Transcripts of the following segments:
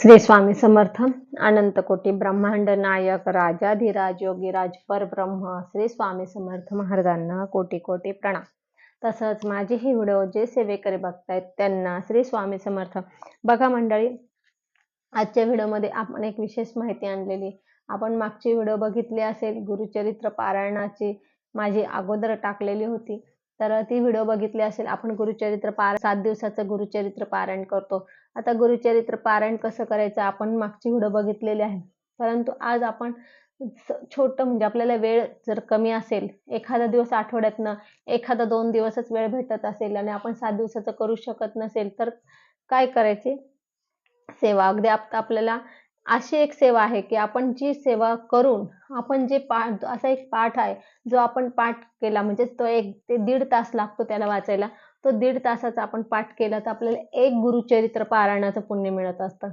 श्री स्वामी समर्थ अनंत कोटी ब्रह्मांड नायक राजाधिराज योगीराज परब्रह्म श्री स्वामी समर्थ महाराजांना कोटी कोटी प्रणाम. तसंच माझे हे व्हिडिओ जे सेवेकरी बघतायत त्यांना श्री स्वामी समर्थ. बघा मंडळी आजच्या व्हिडिओमध्ये आपण एक विशेष माहिती आणलेली. आपण मागची व्हिडिओ बघितली असेल गुरुचरित्र पारायणाची माझी अगोदर टाकलेली होती. तर ती व्हिडिओ बघितली असेल. आपण गुरुचरित्र पार सात दिवसाचं गुरुचरित्र पारायण करतो. आता गुरुचरित्र पारायण कसं करायचं? आपण मागची व्हिडिओ बघितलेली आहे. परंतु आज आपण छोटं म्हणजे आपल्याला वेळ जर कमी असेल एखादा दिवस आठवड्यातनं एखादा दोन दिवसच वेळ भेटत असेल आणि आपण सात दिवसाचं करू शकत नसेल तर काय करायचे? सेवा. अगदी आप आपल्याला अशी एक सेवा आहे की आपण जी सेवा करून आपण जे पाठ असा एक पाठ आहे जो आपण पाठ केला म्हणजे तो एक ते दीड तास लागतो त्याला वाचायला तो दीड तासाचा आपण पाठ केला तर आपल्याला एक गुरुचरित्र पारायणाचं पुण्य मिळत असतं.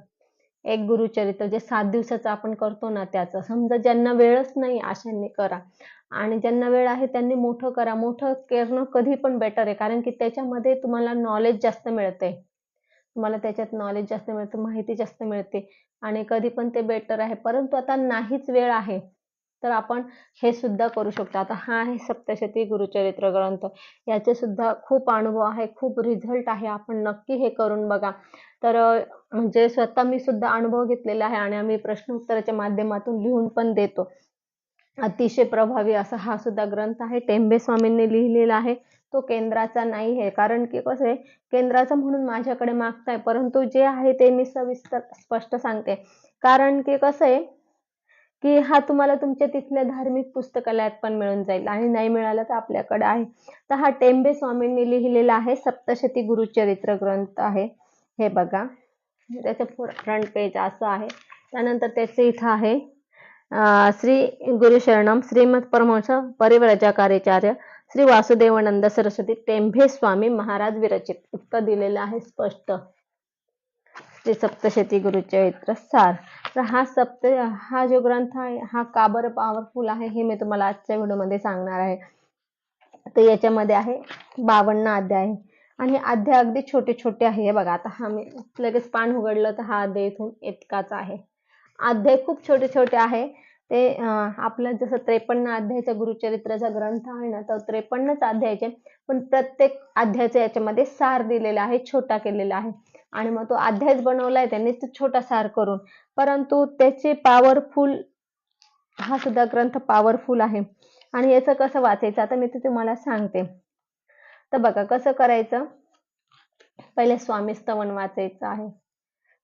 एक गुरुचरित्र जे सात दिवसाचं आपण करतो ना त्याचं. समजा ज्यांना वेळच नाही अशांनी करा. आणि ज्यांना वेळ आहे त्यांनी मोठं करा. मोठं करणं कधी पण बेटर आहे कारण की त्याच्यामध्ये तुम्हाला नॉलेज जास्त मिळते तुम्हाला त्याच्यात नॉलेज जास्त मिळतं माहिती जास्त मिळते आणि कधी पण ते बेटर आहे. परंतु आता नाहीच वेळ आहे. तर आपण हे सुद्धा करू शकतो. आता हा आहे सप्तशती गुरुचरित्र ग्रंथ. याचे सुद्धा खूप अनुभव आहे खूप रिझल्ट आहे. आपण नक्की हे करून बघा. तर म्हणजे स्वतः मी सुद्धा अनुभव घेतलेला आहे आणि आम्ही प्रश्न उत्तराच्या माध्यमातून लिहून पण देतो. अतिशय प्रभावी असा हा सुद्धा ग्रंथ आहे. टेंबे स्वामींनी लिहिलेला आहे. तो केंद्राचा नाही आहे. कारण की कसं आहे केंद्राचा म्हणून माझ्याकडे मागताय. परंतु जे आहे ते मी सविस्तर स्पष्ट सांगते. कारण की कसं आहे की हा तुम्हाला तुमच्या तिथल्या धार्मिक पुस्तकालयात पण मिळून जाईल आणि नाही मिळालं तर आपल्याकडे आहे. तर हा टेंबे स्वामींनी लिहिलेला आहे. सप्तशती गुरुचरित्र ग्रंथ आहे. हे बघा. त्याचं फ्रंट पेज असं आहे. त्यानंतर त्याचे इथं आहे. श्री गुरुशरणम श्रीमद परमहंस परिव्रजाकार्याचार्य श्री वासुदेवानंद सरस्वती टेंभे स्वामी महाराज विरचित. इतकं दिलेलं आहे स्पष्ट. श्री सप्तशती गुरुचरित्र सार. तर हा सप्त हा जो ग्रंथ आहे हा का बरं पॉवरफुल आहे हे मी तुम्हाला आजच्या व्हिडिओमध्ये सांगणार आहे. तर याच्यामध्ये आहे बावन्न अध्याय. आहे आणि अध्याय अगदी छोटे छोटे आहे. हे बघा आता हा मी लगेच पान उघडलं तर हा अध्याय इथून इतकाच आहे. अध्याय खूप छोटे छोटे आहे. ते आपलं जसं त्रेपन्न अध्यायचा गुरुचरित्राचा ग्रंथ आहे ना तर त्रेपन्नच अध्यायाचे पण प्रत्येक अध्यायाचं याच्यामध्ये सार दिलेला आहे छोटा केलेला आहे. आणि मग तो अध्यायच बनवलाय त्यांनी तो छोटा सार करून. परंतु त्याचे पॉवरफुल हा सुद्धा ग्रंथ पॉवरफुल आहे. आणि याचं कसं वाचायचं? आता मी ते तुम्हाला सांगते. तर बघा कसं करायचं? पहिले स्वामी स्तवन वाचायचं आहे.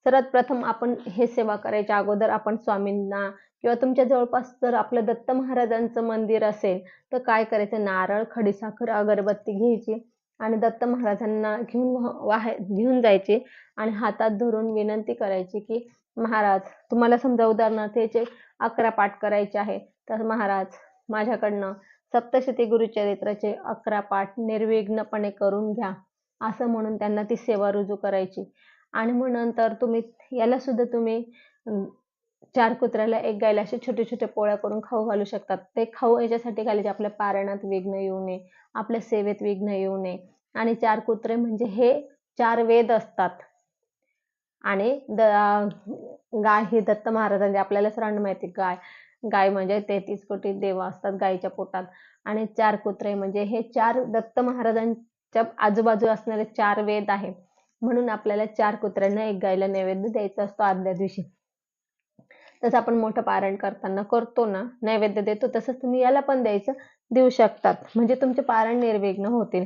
सर्वात प्रथम आपण हे सेवा करायच्या अगोदर आपण स्वामींना किंवा तुमच्या जवळपास जर आपलं दत्त महाराजांचं मंदिर असेल तर काय करायचं? नारळ खडीसाखर अगरबत्ती घ्यायची आणि दत्त महाराजांना घेऊन वा- वाहे घेऊन जायची आणि हातात धरून विनंती करायची की महाराज तुम्हाला समजा उदाहरणार्थ याचे अकरा पाठ करायचे आहे तर महाराज माझ्याकडनं सप्तशती गुरुचरित्राचे अकरा पाठ निर्विघ्नपणे करून घ्या. असं म्हणून त्यांना ती सेवा रुजू करायची. आणि मग नंतर तुम्ही याला सुद्धा तुम्ही चार कुत्र्याला एक गायला असे छोटे छोटे पोळ्या करून खाऊ घालू शकतात. ते खाऊ याच्यासाठी घालायचे आपल्या पारायणात विघ्न येऊ नये आपल्या सेवेत विघ्न येऊ नये. आणि चार कुत्रे म्हणजे हे चार वेद असतात. आणि द गाय ही दत्त महाराजांची आपल्याला सर्वांना माहिती गाय गाय म्हणजे तेहतीस कोटी देव असतात गायीच्या पोटात. आणि चार कुत्रे म्हणजे हे चार दत्त महाराजांच्या आजूबाजू असणारे चार वेद आहे. म्हणून आपल्याला चार कुत्र्यांना एक गायला नैवेद्य द्यायचा असतो आदल्या दिवशी. जसं आपण मोठं पारायण करताना करतो ना नैवेद्य देतो तसंच तुम्ही याला पण द्यायचं देऊ शकतात. म्हणजे तुमचे पारायण निर्विघ्न होतील.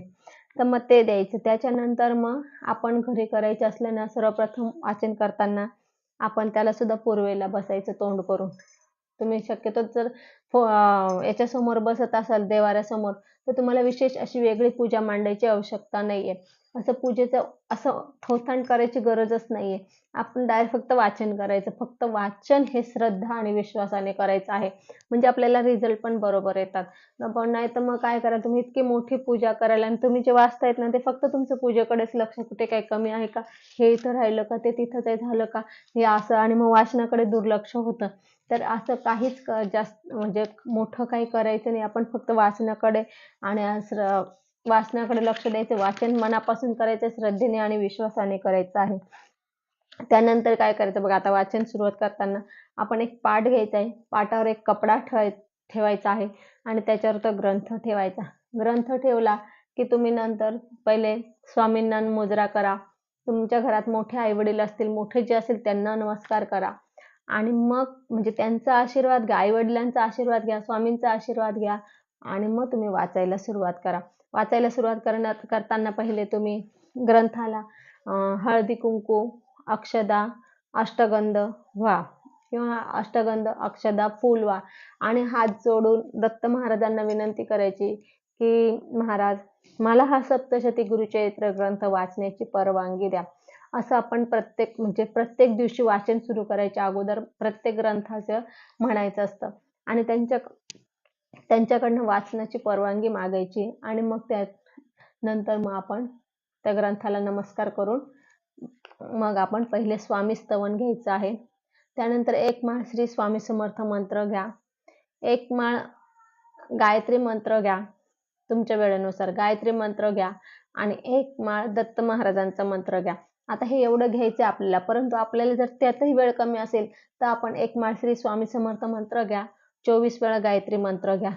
तर मग ते द्यायचं. त्याच्यानंतर मग आपण घरी करायचे असलं ना सर्वप्रथम वाचन करताना आपण त्याला सुद्धा पूर्वेला बसायचं तोंड करून. तुम्ही शक्यतो जर फो- याच्यासमोर बसत असाल देवाऱ्यासमोर तर तुम्हाला विशेष अशी वेगळी पूजा मांडायची आवश्यकता नाहीये. असं पूजेचं असं थोथांड करायची गरजच नाहीये. आपण डायरेक्ट फक्त वाचन करायचं फक्त वाचन हे श्रद्धा आणि विश्वासाने करायचं आहे. म्हणजे आपल्याला रिझल्ट पण बरोबर येतात. पण नाही तर मग काय करा तुम्ही इतकी मोठी पूजा करायला आणि तुम्ही जे वाचतायत ना ते फक्त तुमचं पूजेकडेच लक्ष कुठे काही कमी आहे का? हे इथं राहिलं का? ते तिथं ते झालं का? हे असं आणि मग वाचनाकडे दुर्लक्ष होतं. तर असं काहीच क- जास्त म्हणजे मोठं काही करायचं नाही. आपण फक्त वाचनाकडे आणि श्र- वाचनाकडे लक्ष द्यायचं. वाचन मनापासून करायचं श्रद्धेने आणि विश्वासाने करायचं आहे. त्यानंतर काय करायचं? बघा आता वाचन सुरुवात करताना आपण एक पाठ घ्यायचा आहे. पाठावर एक कपडा ठेवाय ठेवायचा आहे आणि त्याच्यावर तो ग्रंथ ठेवायचा. ग्रंथ ठेवला की तुम्ही नंतर पहिले स्वामींना मुजरा करा. तुमच्या घरात मोठे आई वडील असतील मोठे जे असतील त्यांना नमस्कार करा. आणि मग म्हणजे त्यांचा आशीर्वाद घ्या आईवडिलांचा आशीर्वाद घ्या स्वामींचा आशीर्वाद घ्या आणि मग तुम्ही वाचायला सुरुवात करा. वाचायला सुरुवात करण्यात करताना पहिले तुम्ही ग्रंथाला हळदी कुंकू अक्षदा अष्टगंध व्हा किंवा अष्टगंध अक्षदा फूल व्हा आणि हात जोडून दत्त महाराजांना विनंती करायची की महाराज मला हा सप्तशती गुरुचरित्र ग्रंथ वाचण्याची परवानगी द्या. असं आपण प्रत्येक म्हणजे प्रत्येक दिवशी वाचन सुरू करायच्या अगोदर प्रत्येक ग्रंथाचं म्हणायचं असतं. आणि त्यांच्या त्यांच्याकडनं वाचनाची परवानगी मागायची आणि मग त्या नंतर मग आपण त्या ग्रंथाला नमस्कार करून मग आपण पहिले स्वामी स्तवन घ्यायचं आहे. त्यानंतर एक माळ श्री स्वामी समर्थ मंत्र घ्या. एक माळ गायत्री मंत्र घ्या. तुमच्या वेळेनुसार गायत्री मंत्र घ्या. आणि एक माळ दत्त महाराजांचा मंत्र घ्या. आता हे एवढं घ्यायचं आपल्याला. परंतु आपल्याला जर त्यातही वेळ कमी असेल तर आपण एक श्री स्वामी समर्थ मंत्र घ्या चोवीस वेळा गायत्री मंत्र घ्या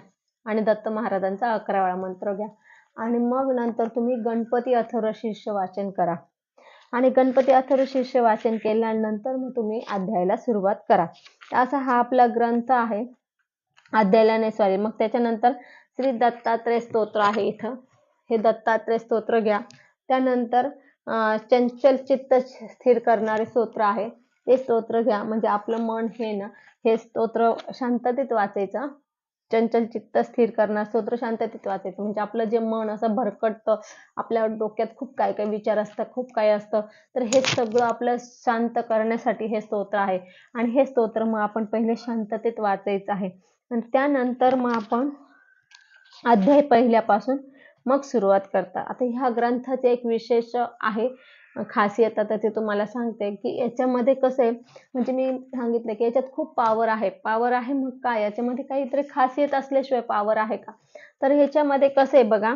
आणि दत्त महाराजांचा अकरा वेळा मंत्र घ्या. आणि मग नंतर तुम्ही गणपती अथर्व शिष्य वाचन करा. आणि गणपती अथर्व शिष्य वाचन केल्यानंतर मग तुम्ही अध्यायाला सुरुवात करा. असा हा आपला ग्रंथ आहे. अध्यायाला नाही सॉरी मग त्याच्यानंतर श्री दत्तात्रय स्तोत्र आहे इथं. हे दत्तात्रय स्तोत्र घ्या. त्यानंतर चंचल चित्त स्थिर करणारे स्तोत्र आहे. ते स्तोत्र घ्या. म्हणजे आपलं मन हे ना हे स्तोत्र शांततेत वाचायचं. चंचल चित्त स्थिर करणार स्तोत्र शांततेत वाचायचं. म्हणजे आपलं जे मन असं भरकटतं आपल्या डोक्यात खूप काय काय विचार असतात खूप काय असतं. तर हे सगळं आपलं शांत करण्यासाठी हे स्तोत्र आहे. आणि हे स्तोत्र मग आपण पहिले शांततेत वाचायचं आहे. आणि त्यानंतर मग आपण अध्याय पहिल्यापासून मग सुरुवात करता. आता ह्या ग्रंथाचे एक विशेष आहे खासियत आता ते तुम्हाला सांगते की याच्यामध्ये कसं आहे म्हणजे मी सांगितलं की याच्यात खूप पॉवर आहे. पॉवर आहे मग काय? याच्यामध्ये काहीतरी खासियत असल्याशिवाय पॉवर आहे का? तर ह्याच्यामध्ये कसं आहे बघा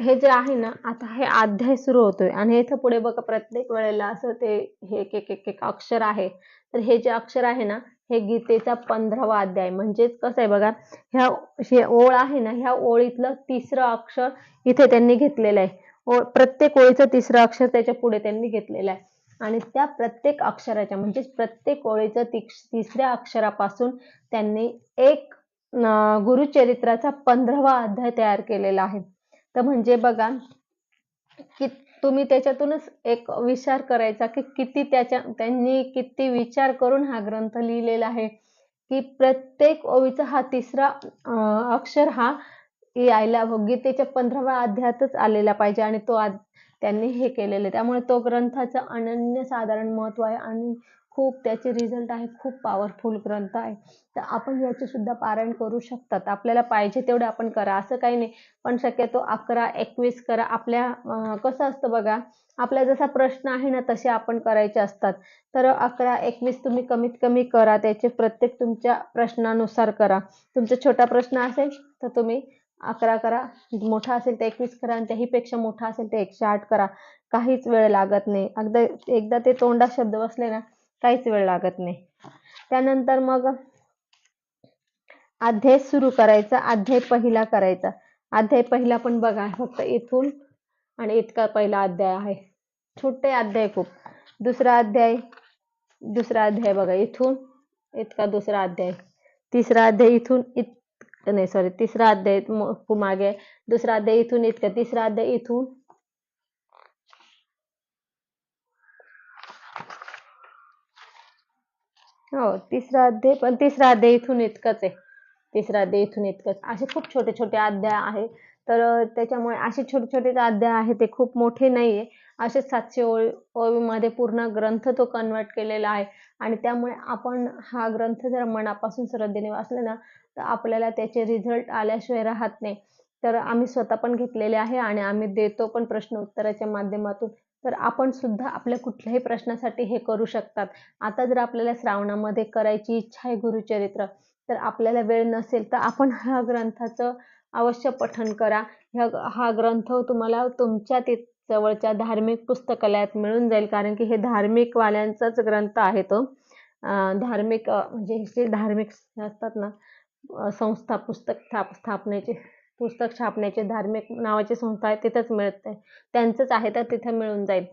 हे जे आहे ना आता हे अध्याय सुरू होतोय. आणि इथं पुढे बघा प्रत्येक वेळेला असं ते हे एक एक एक अक्षर आहे. तर हे जे अक्षर आहे ना हे गीतेचा पंधरावा अध्याय. म्हणजेच कसं आहे बघा ह्या हे ओळ आहे ना ह्या ओळीतलं तिसरं अक्षर इथे त्यांनी घेतलेलं आहे. ओळ प्रत्येक ओळीचं तिसरं अक्षर त्याच्या पुढे त्यांनी घेतलेलं आहे. आणि त्या प्रत्येक अक्षराच्या म्हणजेच प्रत्येक ओळीचं तिसऱ्या अक्षरापासून त्यांनी एक गुरुचरित्राचा पंधरावा अध्याय तयार केलेला आहे. तर म्हणजे बघा की तुम्ही त्याच्यातूनच एक विचार करायचा की किती त्याच्या त्यांनी किती विचार करून हा ग्रंथ लिहिलेला आहे. की प्रत्येक ओळीचा हा तिसरा अक्षर हा यायला गीतेच्या पंधराव्या अध्यायातच आलेला पाहिजे आणि तो त्यांनी हे केलेलं त्यामुळे तो ग्रंथाचं अनन्यसाधारण महत्त्व आहे आणि खूप त्याचे रिझल्ट आहे खूप पॉवरफुल ग्रंथ आहे. तर आपण याचे सुद्धा पारायण करू शकतात. आपल्याला पाहिजे तेवढे आपण करा. असं काही नाही. पण शक्यतो अकरा एकवीस करा. आपल्या कसं असतं बघा आपला जसा प्रश्न आहे ना तसे आपण करायचे असतात. तर अकरा एकवीस तुम्ही कमीत कमी करा. त्याचे प्रत्येक तुमच्या प्रश्नानुसार करा. तुमचा छोटा प्रश्न असेल तर तुम्ही अकरा करा. मोठा असेल तर एकवीस करा. आणि त्याहीपेक्षा मोठा असेल तर एकशे आठ करा. काहीच वेळ लागत नाही. अगदा एकदा ते तोंडात शब्द बसले ना काहीच वेळ लागत नाही. त्यानंतर मग अध्याय सुरू करायचा. अध्याय पहिला करायचा. अध्याय पहिला पण बघा फक्त इथून आणि इतका पहिला अध्याय आहे. छोटे अध्याय खूप. दुसरा अध्याय दुसरा अध्याय बघा इथून इतका दुसरा अध्याय. तिसरा अध्याय इथून इत नाही सॉरी तिसरा अध्याय मागे दुसरा अध्याय इथून इतका. तिसरा अध्याय इथून हो तिसरा अध्याय पण तिसरा अध्याय इथून इतकंच आहे. तिसरा अध्याय इथून इतकंच. असे खूप छोटे छोटे अध्याय आहे तर त्याच्यामुळे असे छोटे छोटे अध्याय आहे ते खूप मोठे नाही आहे असे सातशे ओळी ओळीमध्ये पूर्ण ग्रंथ तो कन्वर्ट केलेला आहे. आणि त्यामुळे आपण हा ग्रंथ जर मनापासून श्रद्धेने वाचले ना तर आपल्याला त्याचे रिझल्ट आल्याशिवाय राहत नाही. तर आम्ही स्वतः पण घेतलेले आहे आणि आम्ही देतो पण प्रश्न उत्तराच्या माध्यमातून. तर आपण सुद्धा आपल्या कुठल्याही प्रश्नासाठी हे करू शकतात. आता जर आपल्याला श्रावणामध्ये करायची इच्छा आहे गुरुचरित्र तर आपल्याला वेळ नसेल तर आपण ह्या ग्रंथाचं अवश्य पठन करा. ह्या हा ग्रंथ तुम्हाला तुमच्या जवळच्या धार्मिक पुस्तकालयात मिळून जाईल कारण की हे धार्मिकवाल्यांचाच ग्रंथ आहे तो. धार्मिक म्हणजे हे धार्मिक असतात ना संस्था पुस्तक स्थाप स्थापनेचे पुस्तक छापण्याचे धार्मिक नावाची संस्था आहे तिथंच मिळते त्यांचंच आहे तर तिथं मिळून जाईल.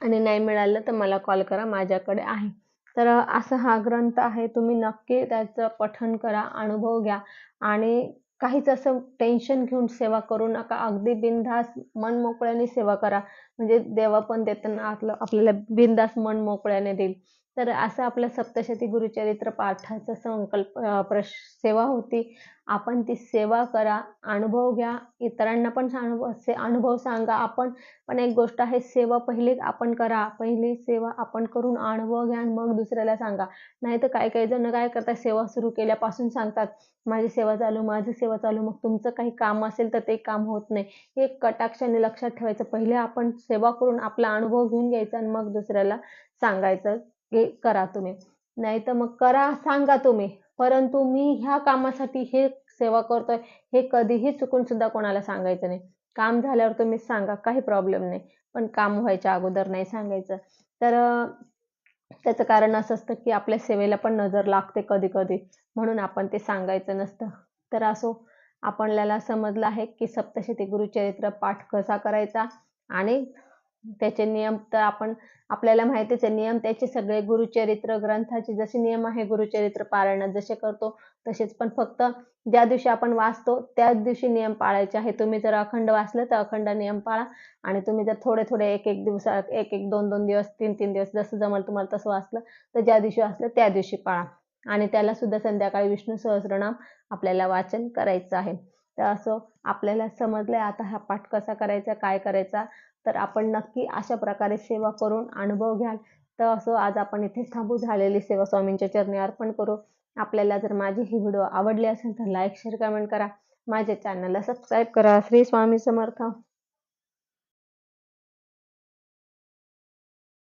आणि नाही मिळालं तर मला कॉल करा माझ्याकडे आहे. तर असा हा ग्रंथ आहे तुम्ही नक्की त्याचं पठन करा अनुभव घ्या. आणि काहीच असं टेन्शन घेऊन सेवा करू नका. अगदी बिनधास मन मोकळ्याने सेवा करा. म्हणजे देवा पण देताना आपलं आपल्याला बिनधास मन मोकळ्याने देईल. तर असं आपलं सप्तशती गुरुचरित्र पाठाचा संकल्प प्रश सेवा होती. आपण ती सेवा करा अनुभव घ्या. इतरांना पण अनुभव से अनुभव सांगा आपण. पण एक गोष्ट आहे सेवा पहिले आपण करा. पहिली सेवा आपण करून अनुभव घ्या आणि मग दुसऱ्याला सांगा. नाही तर काही काही जण काय करतात सेवा सुरू केल्यापासून सांगतात माझी सेवा चालू माझी सेवा चालू मग तुमचं काही काम असेल तर ते काम होत नाही. हे कटाक्षाने लक्षात ठेवायचं. पहिले आपण सेवा करून आपला अनुभव घेऊन घ्यायचा आणि मग दुसऱ्याला सांगायचं. हे करा तुम्ही. नाही तर मग करा सांगा तुम्ही. परंतु मी ह्या कामासाठी हे सेवा करतोय हे कधीही चुकून सुद्धा कोणाला सांगायचं नाही. काम झाल्यावर तुम्ही सांगा काही प्रॉब्लेम नाही. पण काम व्हायच्या अगोदर नाही सांगायचं. तर त्याचं कारण असं असतं की आपल्या सेवेला पण नजर लागते कधी कधी म्हणून आपण ते सांगायचं नसतं. तर असो आपल्याला समजलं आहे की सप्तशती गुरुचरित्र पाठ कसा करायचा आणि त्याचे नियम तर आपण आपल्याला माहितीच आहे नियम त्याचे सगळे गुरुचरित्र ग्रंथाचे जसे नियम आहे गुरुचरित्र पारायणात जसे करतो तसेच पण फक्त ज्या दिवशी आपण वाचतो त्याच दिवशी नियम पाळायचे आहे तुम्ही जर अखंड वाचलं तर अखंड नियम पाळा. आणि तुम्ही जर थोडे थोडे एक एक दिवसात एक एक दोन दोन दिवस तीन तीन दिवस जसं जमल तुम्हाला तसं वाचलं तर ज्या दिवशी वाचलं त्या दिवशी पाळा. आणि त्याला सुद्धा संध्याकाळी विष्णू सहस्रनाम आपल्याला वाचन करायचं आहे. तर असं आपल्याला समजलंय आता हा पाठ कसा करायचा काय करायचा तर आपण नक्की अशा प्रकारे सेवा करून अनुभव घ्याल. तर असं आज आपण इथे थांबू. झालेली सेवा स्वामींच्या चरणी अर्पण करू. आपल्याला जर माझी ही व्हिडिओ आवडली असेल तर लाईक शेअर कमेंट करा. माझ्या चॅनलला सबस्क्राईब करा. श्री स्वामी समर्थ.